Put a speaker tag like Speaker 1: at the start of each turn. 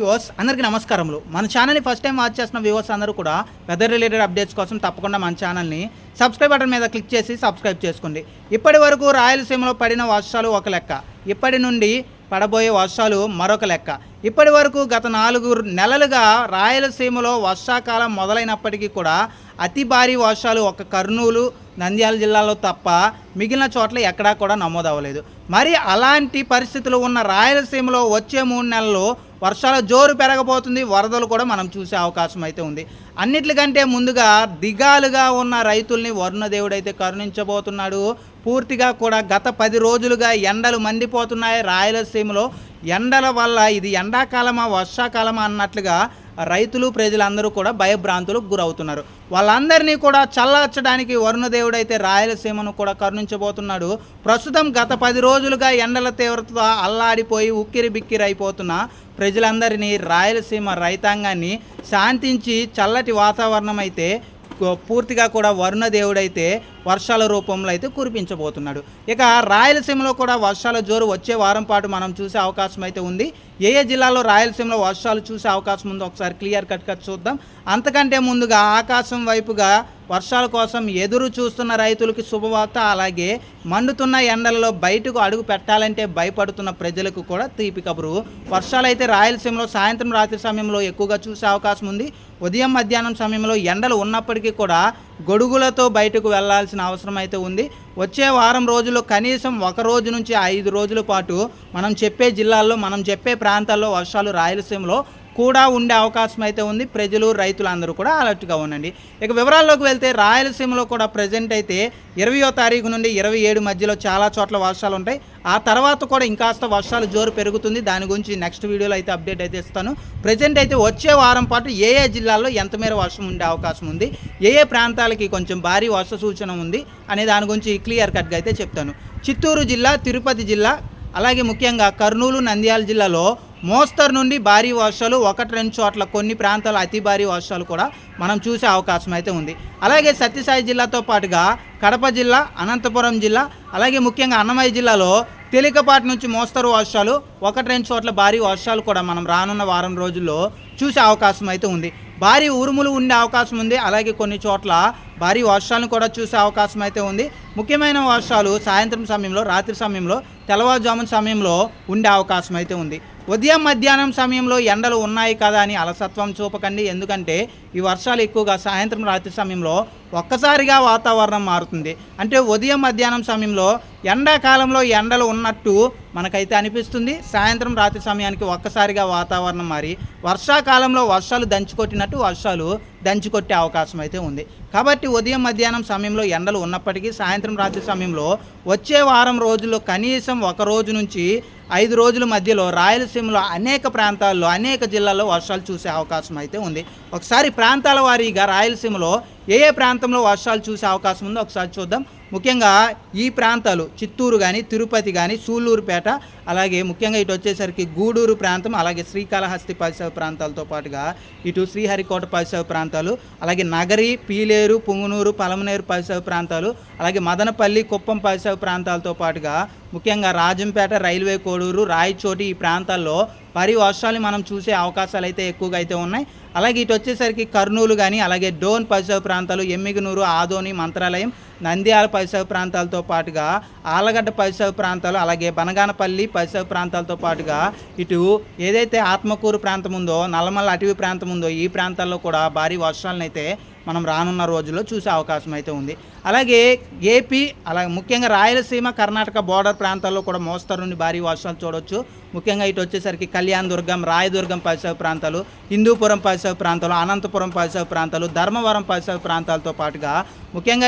Speaker 1: Viewers అందరికీ నమస్కారములు. మన ఛానల్ని ఫస్ట్ టైం వాచ్ చేసిన వ్యూవర్స్ అందరూ కూడా వెదర్ రిలేటెడ్ అప్డేట్స్ కోసం తప్పకుండా మన ఛానల్ని సబ్స్క్రైబ్ బటన్ మీద క్లిక్ చేసి సబ్స్క్రైబ్ చేసుకోండి. ఇప్పటి వరకు రాయలసీమలో పడిన వర్షాలు ఒక లెక్క. ఇప్పటి నుండి పడబోయే వర్షాలు మరొక లెక్క. ఇప్పటి వరకు గత నాలుగు నెలలుగా రాయలసీమలో వర్షాకాలం మొదలైనప్పటికీ కూడా అతి భారీ వర్షాలు ఒక కర్నూలు నంద్యాల జిల్లాలో తప్ప మిగిలిన చోట్ల ఎక్కడా కూడా నమోదవ్వలేదు. మరి అలాంటి పరిస్థితులు ఉన్న రాయలసీమలో వచ్చే మూడు నెలలు వర్షాల జోరు పెరగబోతుంది. వరదలు కూడా మనం చూసే అవకాశం అయితే ఉంది. అన్నిటికంటే ముందుగా దిగాలుగా ఉన్న రైతుల్ని వరుణదేవుడైతే కరుణించబోతున్నాడు. పూర్తిగా కూడా గత పది రోజులుగా ఎండలు మండిపోతున్నాయి. రాయలసీమలో ఎండల వల్ల ఇది ఎండాకాలమా వర్షాకాలమా అన్నట్లుగా రైతులు ప్రజలందరూ కూడా భయభ్రాంతులకు గురవుతున్నారు. వాళ్ళందరినీ కూడా చల్లార్చడానికి వరుణదేవుడు అయితే రాయలసీమను కూడా కరుణించబోతున్నాడు. ప్రస్తుతం గత పది రోజులుగా ఎండల తీవ్రత అల్లాడిపోయి ఉక్కిరి బిక్కిరి అయిపోతున్న ప్రజలందరినీ రాయలసీమ రైతాంగాన్ని శాంతించి చల్లటి వాతావరణం అయితే పూర్తిగా కూడా వరుణదేవుడైతే వర్షాల రూపంలో అయితే కురిపించబోతున్నాడు. ఇక రాయలసీమలో కూడా వర్షాల జోరు వచ్చే వారం పాటు మనం చూసే అవకాశం అయితే ఉంది. ఏ ఏ జిల్లాలో రాయలసీమలో వర్షాలు చూసే అవకాశం ఉందో ఒకసారి క్లియర్ కట్ కట్ చూద్దాం. అంతకంటే ముందుగా ఆకాశం వైపుగా వర్షాల కోసం ఎదురు చూస్తున్న రైతులకి శుభవార్త. అలాగే మండుతున్న ఎండలలో బయటకు అడుగు పెట్టాలంటే భయపడుతున్న ప్రజలకు కూడా తీపి కబురు. వర్షాలు అయితే రాయలసీమలో సాయంత్రం రాత్రి సమయంలో ఎక్కువగా చూసే అవకాశం ఉంది. ఉదయం మధ్యాహ్నం సమయంలో ఎండలు ఉన్నప్పటికీ కూడా గొడుగులతో బయటకు వెళ్ళాల్సిన అవసరం అయితే ఉంది. వచ్చే వారం రోజుల్లో కనీసం ఒక రోజు నుంచి ఐదు రోజుల పాటు మనం చెప్పే జిల్లాల్లో మనం చెప్పే ప్రాంతాల్లో వర్షాలు రాయలసీమలో కూడా ఉండే అవకాశం అయితే ఉంది. ప్రజలు రైతులు అందరూ కూడా అలర్ట్గా ఉండండి. ఇక వివరాల్లోకి వెళ్తే రాయలసీమలో కూడా ప్రజెంట్ అయితే ఇరవయో తారీఖు నుండి ఇరవై ఏడు మధ్యలో చాలా చోట్ల వర్షాలు ఉంటాయి. ఆ తర్వాత కూడా ఇంకాస్త వర్షాలు జోరు పెరుగుతుంది. దాని గురించి నెక్స్ట్ వీడియోలో అయితే అప్డేట్ అయితే ఇస్తాను. ప్రజెంట్ అయితే వచ్చే వారం పాటు ఏ ఏ జిల్లాల్లో ఎంత మేర వర్షం ఉండే అవకాశం ఉంది? ఏ ఏ ప్రాంతాలకి కొంచెం భారీ వర్ష సూచన ఉంది? అనే దాని గురించి క్లియర్ కట్గా అయితే చెప్తాను. చిత్తూరు జిల్లా తిరుపతి జిల్లా అలాగే ముఖ్యంగా కర్నూలు నంద్యాల జిల్లాలో మోస్తరు నుండి భారీ వర్షాలు ఒకటి రెండు చోట్ల కొన్ని ప్రాంతాలు అతి భారీ వర్షాలు కూడా మనం చూసే అవకాశం అయితే ఉంది. అలాగే సత్యసాయి జిల్లాతో పాటుగా కడప జిల్లా అనంతపురం జిల్లా అలాగే ముఖ్యంగా అన్నమయ్య జిల్లాలో తేలికపాటి నుంచి మోస్తరు వర్షాలు ఒకటి రెండు చోట్ల భారీ వర్షాలు కూడా మనం రానున్న వారం రోజుల్లో చూసే అవకాశం అయితే ఉంది. భారీ ఉరుములు ఉండే అవకాశం ఉంది. అలాగే కొన్ని చోట్ల భారీ వర్షాలను కూడా చూసే అవకాశం అయితే ఉంది. ముఖ్యమైన వర్షాలు సాయంత్రం సమయంలో రాత్రి సమయంలో తెల్లవారుజామున సమయంలో ఉండే అవకాశం అయితే ఉంది. ఉదయం మధ్యాహ్నం సమయంలో ఎండలు ఉన్నాయి కదా అని అలసత్వం చూపకండి. ఎందుకంటే ఈ వర్షాలు ఎక్కువగా సాయంత్రం రాత్రి సమయంలో ఒక్కసారిగా వాతావరణం మారుతుంది. అంటే ఉదయం మధ్యాహ్నం సమయంలో ఎండాకాలంలో ఎండలు ఉన్నట్టు మనకైతే అనిపిస్తుంది. సాయంత్రం రాత్రి సమయానికి ఒక్కసారిగా వాతావరణం మారి వర్షాకాలంలో వర్షాలు దంచుకొట్టినట్టు వర్షాలు దంచుకొట్టే అవకాశం అయితే ఉంది. కాబట్టి ఉదయం మధ్యాహ్నం సమయంలో ఎండలు ఉన్నప్పటికీ సాయంత్రం రాత్రి సమయంలో వచ్చే వారం రోజుల్లో కనీసం ఒక రోజు నుంచి ఐదు రోజుల మధ్యలో రాయలసీమలో అనేక ప్రాంతాల్లో అనేక జిల్లాల్లో వర్షాలు చూసే అవకాశం అయితే ఉంది. ఒకసారి ప్రాంతాల వారీగా రాయలసీమలో ఏ ఏ ప్రాంతంలో వర్షాలు చూసే అవకాశం ఉందో ఒకసారి చూద్దాం. ముఖ్యంగా ఈ ప్రాంతాలు చిత్తూరు కానీ తిరుపతి కానీ సూళ్ళూరుపేట అలాగే ముఖ్యంగా ఇటు వచ్చేసరికి గూడూరు ప్రాంతం అలాగే శ్రీకాళహస్తి పరిసర ప్రాంతాలతో పాటుగా ఇటు శ్రీహరికోట పరిసర ప్రాంతాలు అలాగే నగరి పీలేరు పుంగునూరు పలమనేరు పరిసర ప్రాంతాలు అలాగే మదనపల్లి కుప్పం పరిసర ప్రాంతాలతో పాటుగా ముఖ్యంగా రాజంపేట రైల్వే కోడూరు రాయచోటి ఈ ప్రాంతాల్లో భారీ వర్షాలు మనం చూసే అవకాశాలు అయితే ఎక్కువగా అయితే ఉన్నాయి. అలాగే ఇటు వచ్చేసరికి కర్నూలు కానీ అలాగే డోన్ పరిసర ప్రాంతాలు ఎమ్మిగనూరు ఆదోని మంత్రాలయం నంద్యాల పరిసర ప్రాంతాలతో పాటుగా ఆలగడ్డ పరిసర ప్రాంతాలు అలాగే బనగానపల్లి పరిసర ప్రాంతాలతో పాటుగా ఇటు ఏదైతే ఆత్మకూరు ప్రాంతం ఉందో నల్లమల్ల అటవీ ప్రాంతం ఉందో ఈ ప్రాంతాల్లో కూడా భారీ వర్షాలను అయితే మనం రానున్న రోజుల్లో చూసే అవకాశం అయితే ఉంది. అలాగే ఏపీ అలాగే ముఖ్యంగా రాయలసీమ కర్ణాటక బోర్డర్ ప్రాంతాల్లో కూడా మోస్తరు నుండి భారీ వర్షాలు చూడొచ్చు. ముఖ్యంగా ఇటు వచ్చేసరికి కళ్యాణ్ దుర్గం రాయదుర్గం పరిసర ప్రాంతాలు హిందూపురం పరిసర ప్రాంతాలు అనంతపురం పరిసర ప్రాంతాలు ధర్మవరం పరిసర ప్రాంతాలతో పాటుగా ముఖ్యంగా